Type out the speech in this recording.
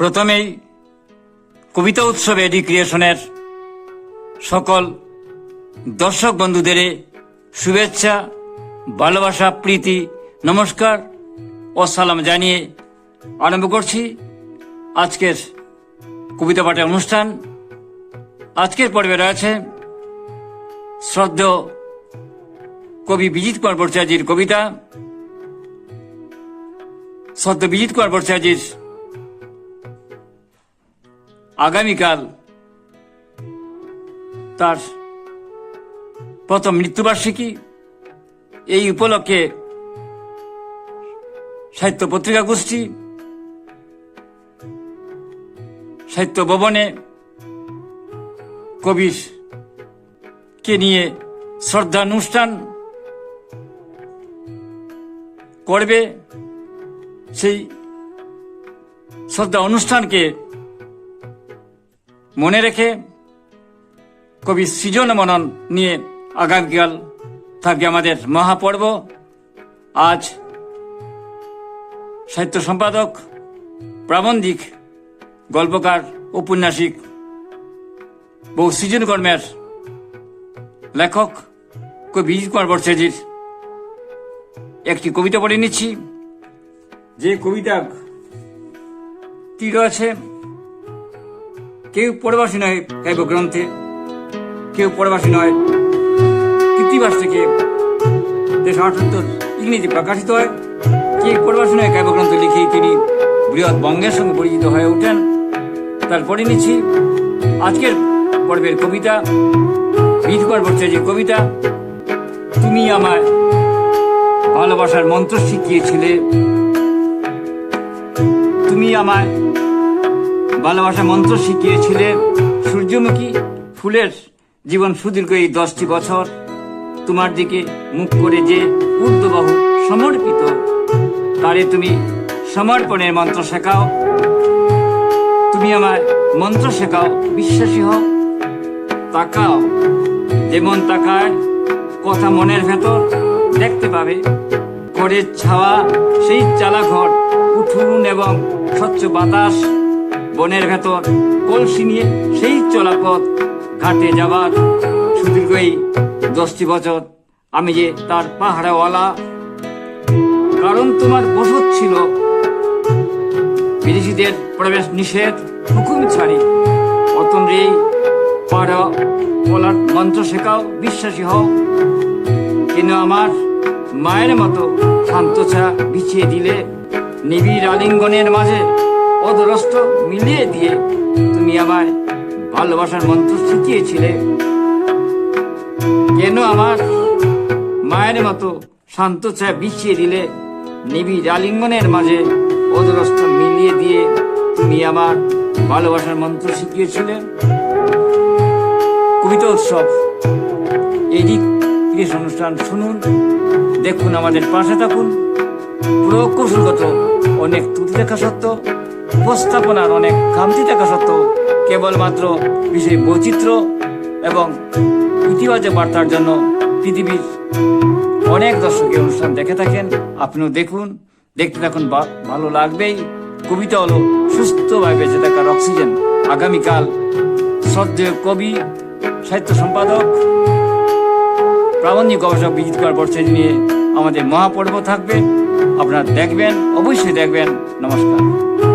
প্রথমেই কবিতা উৎসব এডি ক্রিয়েশনের সকল দর্শক বন্ধুদের শুভেচ্ছা, ভালোবাসা, প্রীতি, নমস্কার ও সালাম জানিয়ে আরম্ভ করছি আজকের কবিতা পাঠের অনুষ্ঠান। আজকের পর্বে রয়েছে শ্রদ্ধ কবি বিজিত কুমার ভট্টাচার্যের কবিতা। শ্রদ্ধ বিজিত কুমার ভট্টাচার্যের আগামীকাল তার প্রথম মৃত্যুবার্ষিকী এই উপলক্ষে সাহিত্য পত্রিকা গোষ্ঠী, সাহিত্য ভবনে কবির কে নিয়ে শ্রদ্ধানুষ্ঠান করবে, সেই শ্রদ্ধা অনুষ্ঠানকে মনে রেখে কবি সৃজন মনন নিয়ে আগামীকাল থাকবে আমাদের মহাপর্ব। আজ সাহিত্য সম্পাদক, প্রাবন্ধিক, গল্পকার, ঔপন্যাসিক, বহু সৃজন কর্মের লেখক, কবি কুমার ভট্টাচার্যের একটি কবিতা পড়ে নিচ্ছি। যে কবিতা কি রয়েছে কেউ পরবাসী নয় কাব্যগ্রন্থে কেউ পরবাসী নয়। কৃত্তিবাস থেকে দেড়শো আটাত্তর ইংরেজি প্রকাশিত হয়। কেউ পরবাসী নয় কাব্যগ্রন্থ লিখেই তিনি বৃহৎ বঙ্গের সঙ্গে পরিচিত হয়ে ওঠেন। তারপরে নিচ্ছি আজকের পর্বের কবিতা। বিধকর ভট্টাচার্যের কবিতা, তুমি আমায় ভালোবাসার মন্ত্র শিখিয়েছিলে। তুমি আমায় ভালোবাসা মন্ত্র শিখিয়েছিলে সূর্যমুখী ফুলের জীবন সুদীর্ঘ এই দশটি বছর। তোমার দিকে মুখ করে যে ঊর্ধ্ববাহু সমর্পিত, তারে তুমি সমর্পণের মন্ত্র শেখাও। তুমি আমার মন্ত্র শেখাও, বিশ্বাসী হও। তাকাও, যেমন তাকায় কথা মনের ভেতর দেখতে পাবে। করে ছাওয়া, সেই চালাঘর, উঠুন এবং স্বচ্ছ বাতাস বনের ভেতর কলসি নিয়ে সেই চলাপথ ঘাটে যাবার সুদীর্ঘ এই দশটি বছর। আমি যে তার পাহাড়াওয়ালা কারণ তোমার বসত ছিল। বিদেশিদের প্রবেশ নিষেধ, হুকুম ছাড়ি। অতন রে পাড়া বলার মন্ত্র শেখাও, বিশ্বাসী হও। কিন্তু আমার মায়ের মতো শান্ত শান্তছা বিছিয়ে দিলে নিবিড় আলিঙ্গনের মাঝে অদরষ্ট মিলিয়ে দিয়ে তুমি আমায় ভালোবাসার মন্ত্র শিখিয়েছিলে। কেন আমার মায়ের মতো শান্ত ছায়া বিছিয়ে দিলে নিবিড় আলিঙ্গনের মাঝে অদরষ্ট মিলিয়ে দিয়ে তুমি আমার ভালোবাসার মন্ত্র শিখিয়েছিলে? কবিতা উৎসব, এই দিক ক্রিস অনুষ্ঠান শুনুন, দেখুন আমাদের পাশে থাকুন। প্রকৌশলগত অনেক ত্রুটি দেখা সত্ত্বেও উপস্থাপনার অনেক খামতি থাকা সত্ত্বেও কেবলমাত্র বিষয় বৈচিত্র্য এবং ইতিবাচক বার্তার জন্য পৃথিবীর অনেক দর্শক এই অনুষ্ঠান দেখে থাকেন। আপনিও দেখুন, দেখতে থাকুন ভালো লাগবেই। কবিতা হলো সুস্থভাবে বেঁচে থাকার অক্সিজেন। আগামীকাল শ্রদ্ধেয় কবি, সাহিত্য সম্পাদক, প্রাবন্ধিক গবেষক বিজিত কুমার বর্ষে নিয়ে আমাদের মহাপর্ব থাকবে। আপনারা দেখবেন, অবশ্যই দেখবেন। নমস্কার।